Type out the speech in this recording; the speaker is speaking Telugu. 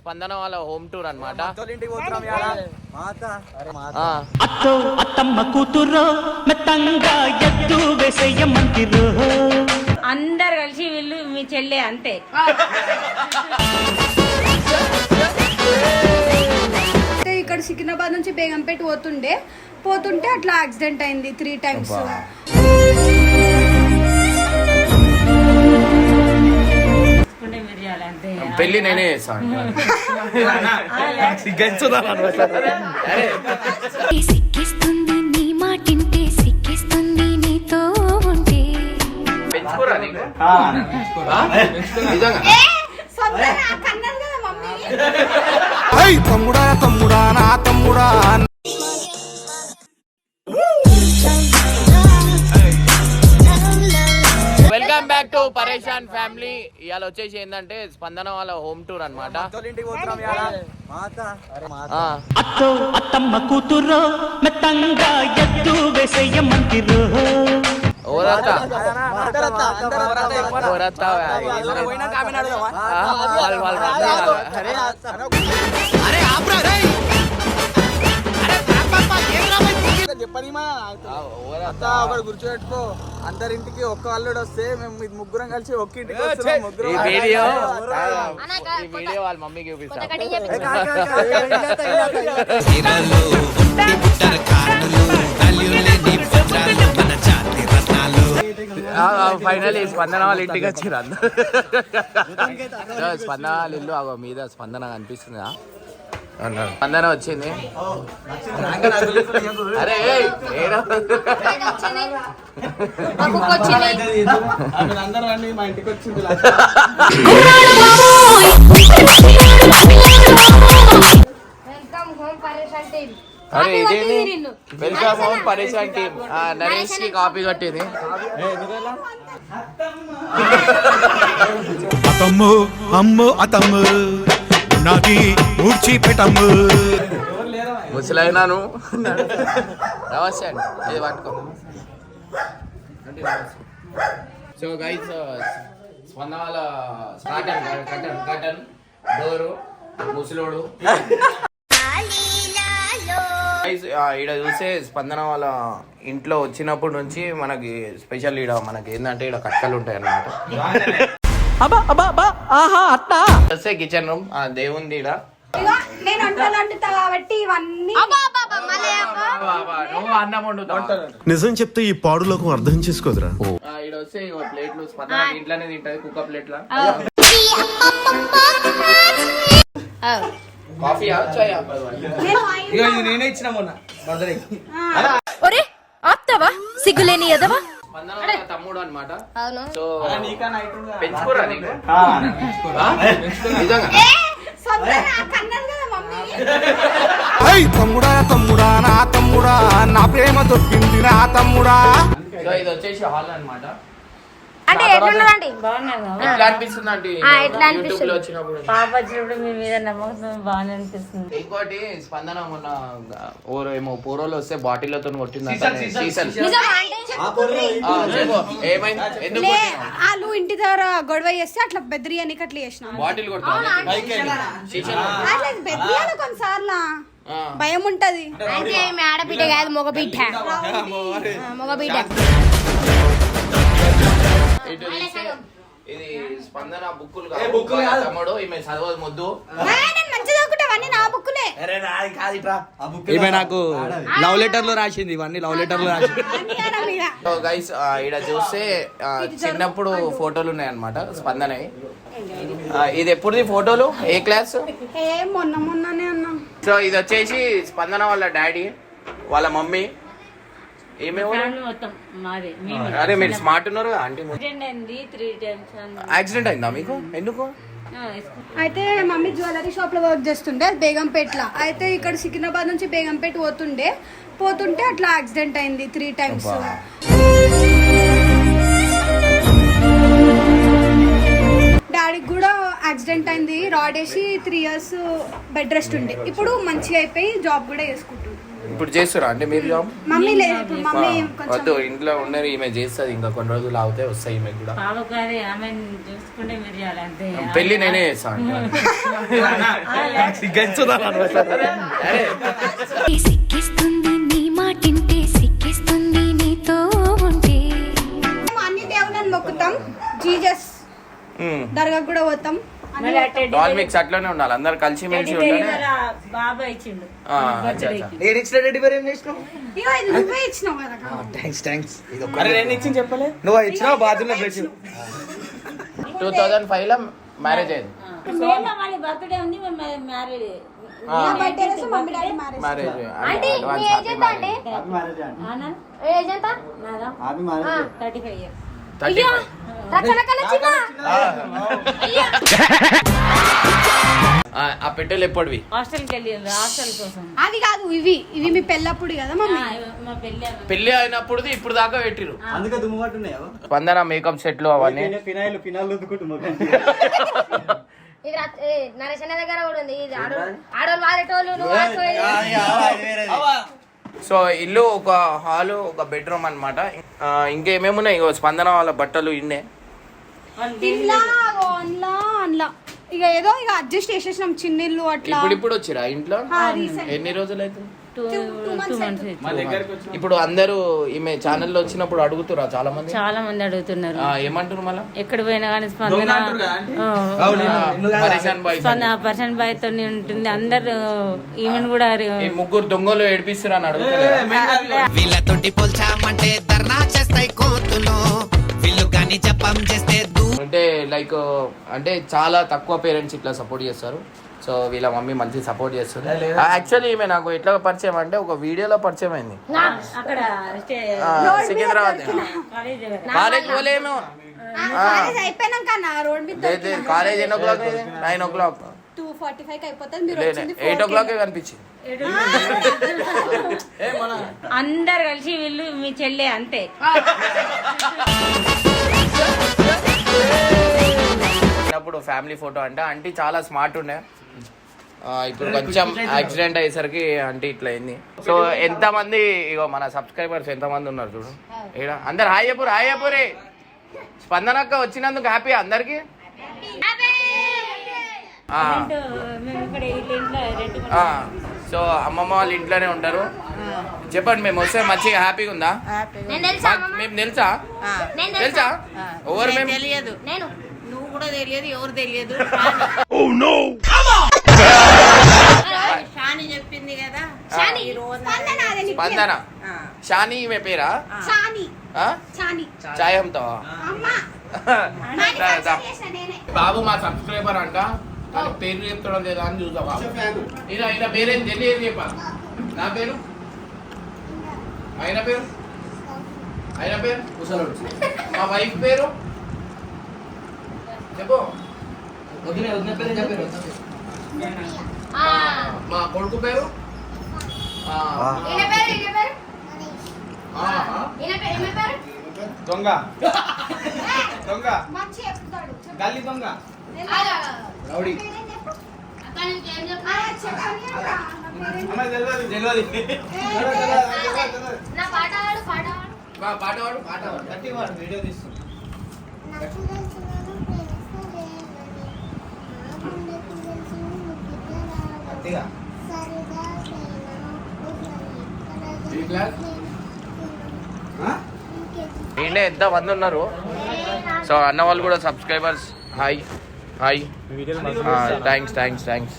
స్పందన వాళ్ళ హోమ్ టూర్ అనమాట అందరు కలిసి వీళ్ళు మీ చెల్లె అంతే. ఇక్కడ సికింద్రాబాద్ నుంచి బేగంపేట పోతుండే. పోతుంటే అట్లా యాక్సిడెంట్ అయింది త్రీ టైమ్స్ పెళ్ళి నేనే చేస్తాను సిక్కిస్తుంది నీ మాటింటే సిక్కిస్తుంది నీతో ఉంటే. పెంచుకోరా నీకు? ఆ? నిజంగా? తమ్ముడా తమ్ముడా నా తమ్ముడా టు పరేషాన్ ఫ్యామిలీ ఇవాళ వచ్చేసి ఏంటంటే స్పందన వాళ్ళ హోమ్ టూర్ అనమాట అరే వాళ్ళు అరే, చెప్పనీమా? అత్త, ఒకటి గుర్తుపెట్టుకో. అందరింటికి ఒక్క అల్లుడు వస్తే మేము ఇది ముగ్గురం కలిసి ఒక్క ఇంటికి వస్తున్నాం ముగ్గురం. వీడియో వాళ్ళ మమ్మీకి. ఫైనల్ స్పందన వాళ్ళ ఇంటికి వచ్చారు అందరు. స్పందన వాళ్ళ ఇల్లు అగో మీద స్పందన కనిపిస్తుందా? స్పందన వచ్చింది. అరే? అందరూ వచ్చింది వెల్కమ్ హోమ్ పరేషాన్ టీమ్. అరే ఇదేంటి వెల్కమ్ హోమ్ పరేషాన్ టీమ్. నరేష్కి కాపీ కట్టింది. అతమ్ము అమ్ము అతమ్ము. నాది ఊడ్చిపెట్టమ్ము ముసలైనాను నమస్తే అండి. ఇది పట్టుకో. సో గైస్ స్పందన వాళ్ళ కటన్ కటన్ కటన్ డోరు ముసలోడు. గైస్ ఈడ చూస్తే స్పందన వాళ్ళ ఇంట్లో వచ్చినప్పటి నుంచి మనకి స్పెషల్ ఈడ మనకి ఏంటంటే ఈడ కట్టలు ఉంటాయి అన్నమాట వస్తే కిచెన్ రూమ్. దేవుంది ఈడ. ఇగో నేను వంటలు వండుతా కాబట్టి ఇవన్నీ నువ్వు అన్నం వండుతావు? నిజం చెప్తే ఈ పాడులోకం అర్థం చేసుకోదురా. ఆ, ఈడ వస్తే ఇగో ప్లేట్లు స్పందన ఇంట్లోనే తింటది కుక్క ప్లేట్ల. కాఫీ చాయ్? ఇక ఇది నేనే ఇచ్చిన మొన్న బర్త్డే ఒరే ఆప్తావా? సిగ్గులేని ఎదవా స్పందన తమ్ముడు అన్నమాట. అవును. సో పెంచుకోరా నీకు? ఆ? నిజంగా? ఐ తమ్ముడా తమ్ముడా నా తమ్ముడా నా ప్రేమ దొరికింది నా తమ్ముడా. సో ఇది వచ్చేసి హాల్ అన్నమాట. అంటే ఎట్లున్నదండి? ఎట్లా అనిపిస్తుంది అంటే ఎట్లా అనిపిస్తుంది? వచ్చినప్పుడు? పాప వచ్చినప్పుడు మీ మీద నమ్మకం బాగానే అనిపిస్తుంది. ఇంకోటి స్పందన మొన్న ఓరో ఏమో పూర్వలో వస్తే బాటిల్లతో కొట్టిందంట సీసన్ ఏమైంది? వాళ్ళు ఇంటి దగ్గర గొడవ చేస్తే అట్లా బెదిరియానికి అట్లా చేసిన? బాటిల్ బెదిరియాలి కొన్నిసార్లు ఆ. భయం ఉంటది. ఆడబిడ్డ కాదు మగ బిడ్డ మగ బిడ్డ ఇటు ఇది స్పందన బుక్కులు కాదు. తమ్ముడు ఈమె చదవదు ముద్దు. ఈమె నాకు లవ్ లెటర్లో రాసింది ఇవన్నీ లవ్ లెటర్లో రాసింది. సో గైస్ ఈడ చూస్తే చిన్నప్పుడు ఫోటోలు ఉన్నాయి అనమాట స్పందనవి ఆ, ఇది ఎప్పుడుది ఫోటోలు? ఏ క్లాస్? ఏ మొన్న మొన్ననే అన్నా. సో ఇది వచ్చేసి స్పందన వాళ్ళ డాడీ వాళ్ళ మమ్మీ ఏమేమో ఫ్యామిలీ మొత్తం మాదే మేము అరే మీరు స్మార్ట్ ఉన్నారు ఆంటీ యాక్సిడెంట్ అయింది త్రీ టైమ్స్ యాక్సిడెంట్ అయిందా మీకు? ఎందుకు? అయితే మమ్మీ జ్యువెలరీ షాప్లో వర్క్ చేస్తుండే బేగంపేటలో. అయితే ఇక్కడ సికింద్రాబాద్ నుంచి బేగంపేట పోతుండే. పోతుంటే అట్లా యాక్సిడెంట్ అయింది త్రీ టైమ్స్ డాడీకి కూడా యాక్సిడెంట్ అయింది. రాడ్ వేసి త్రీ ఇయర్స్ బెడ్ రెస్ట్ ఉండే. ఇప్పుడు మంచిగా అయిపోయి జాబ్ కూడా చేసుకుంటుంది. ఇప్పుడు చేస్తురా అంటే మీరు జాబ్? మమ్మీ లేదు ఇప్పుడు మమ్మీ వద్దు కొంచెం ఇంట్లో ఉన్నది ఈమె చేస్తుంది ఇంకా కొన్ని రోజులు ఆగితే వస్తాయి ఈమె కూడా. ఆమె చూసుకుంటే మీరు చేయాలి అంతే. పెళ్ళి నేనే చేస్తాను సిక్కిస్తుంది నీ మాటింటే మళ్ళీ ఆ టెడ్డీ ఆల్ మిక్స్ అట్లనే ఉండాలి. అందరు కలిసి మెలిసి వాళ్ళ బాబా ఇచ్చిండు ఇచ్చిన రెడ్డి పేరు ఏం చేసినావు? ఇది నువ్వే ఇచ్చినావు థ్యాంక్స్ థ్యాంక్స్ అరే నేను ఇచ్చింది చెప్పలే. నువ్వు ఇచ్చినావు పెట్టి టూ థౌజండ్ ఫైవ్లో అయింది. బర్త్డే ఉంది మ్యారేజ్ ఆ పెట్టెలు ఎప్పటివి హాస్టల్కి హాస్టల్ కోసం. అవి కాదు ఇవి. ఇవి మీ పెళ్ళప్పుడు కదా ఆ, మమ్మీ మా పెళ్ళి పెళ్ళి అయినప్పుడు ఇప్పుడు దాకా పెట్టిరు. అందుకే దుమ్ము పట్టున్నాయా స్పందన మేకప్ సెట్లు అవన్నీ? ఫినాయిల్ ఫినాయిల్ రుద్దుకుంటున్నావు ఇది రచ- ఏ, నరేష్ అన్న దగ్గర కూడా ఉంది. ఇది ఆడోళ్ళు ఆడోళ్ళు వాడేటోళ్ళు నువ్వు వాడుకోవాలి. సో ఇల్లు ఒక హాలు ఒక బెడ్రూమ్ అనమాట ఇంకేమేమి ఉన్నాయి? ఇగో స్పందన వాళ్ళ బట్టలు ఇన్నే. ఇక ఏదో ఇక అడ్జస్ట్ చేసేసినాం చిన్న ఇల్లు అట్లా. ఇప్పుడు ఇప్పుడు వచ్చిరా ఇంట్లో. ఎన్ని రోజులు అయితే ఇప్పుడు అందరూ ఈమె ఛానల్లో వచ్చినప్పుడు అడుగుతురా చాలా మంది చాలా మంది అడుగుతున్నారు. ఆ, ఏమంటారు మళ్ళా? ఎక్కడ పోయినా కానీ స్పందన స్పందన పర్సన్ బాయ్తో ఉంటుంది. అందరు ఈవెన్ కూడా ఈ ముగ్గురు దొంగలు ఏడిపిస్తురా అని అడుగుతారు వీళ్ళతోటి పోల్చామంటే ధర్నా చేస్తాయి కోర్టులో వీళ్ళు కానీ జపం చేస్తే దూ అంటే లైక్ అంటే చాలా తక్కువ పేరెంట్స్ ఇట్లా సపోర్ట్ చేస్తారు. సో వీళ్ళ మమ్మీ మంచి సపోర్ట్ చేస్తుంది. యాక్చువల్లీ ఈమె నాకు ఎట్లా పరిచయం అంటే ఒక వీడియోలో పరిచయం అయింది. సికింద్రాబాద్. కాలేజ్ పోలేము. కాలేజ్ అయిపోయినాక నా రోడ్ మీద college ఎయిన్ o'clock? Nine o'clock. Eight o'clock కనిపించింది. అందరు కలిసి వీళ్ళు మీ చెల్లె అంతే. చిన్నప్పుడు ఫ్యామిలీ ఫోటో అంటే ఆంటీ చాలా స్మార్ట్ ఉండే. ఇప్పుడు కొంచెం యాక్సిడెంట్ అయ్యేసరికి అంటే ఇట్లా అయింది. సో ఎంత మంది ఇగో మన సబ్స్క్రైబర్స్ ఎంత మంది ఉన్నారు చూడు. ఈడ అందరు హాయ్ చెప్పు హాయ్ చెప్పు రే. స్పందనక్క వచ్చినందుకు హ్యాపీ అందరికి? మేము ఇక్కడ సో అమ్మమ్మ వాళ్ళ ఇంట్లోనే ఉంటారు. చెప్పండి మేము వస్తే మంచిగా హ్యాపీగా ఉందా? నేను తెలుసా మాకు- మేము తెలుసా? నేను తెలుసా? ఎవరు మేము? తెలియదు. నేను. నువ్వు కూడా తెలియదు ఎవరు తెలియదు. షాని. చెప్పింది కదా. షాని స్పందన షాని ఈమె పేరా? షాని. ఆ? షాని. చాయ్ అమ్ముతావా అమ్మా. దా, దా. చేసిన నేనే. బాబు మా సబ్స్క్రైబర్ అంట. కానీ పేరు చెప్తాడో లేదా అని చూసావా ఇలా ఇలా పేరేం తెలియదు చెప్ప నా పేరు? ఆయన పేరు? ఆయన పేరు? మా వైఫ్ పేరు? చెప్పు. ఆ, మా కొడుకు పేరు? ఆ, ఈయన పేరు ఈయన పేరు. ఈయన పేరు? దొంగ. దొంగ. గల్లీ దొంగ. రౌడీ. పేరేం చెప్పు? అక్కడ నుంచి ఏం చెప్పు? ఆ, చెప్పండి అక్క. నా పేరేం అమ్మాయి తెలియదు తెలియదు నా పాట పాడు పాట పాడు మా పాట పాడు పాట పాడు గట్టి వాడు వీడియో గట్టిగా. క్లాస్? ఏంటే ఎంత మంది ఉన్నారు? సో అన్న వాళ్ళు కూడా subscribers hi hi. Thanks thanks thanks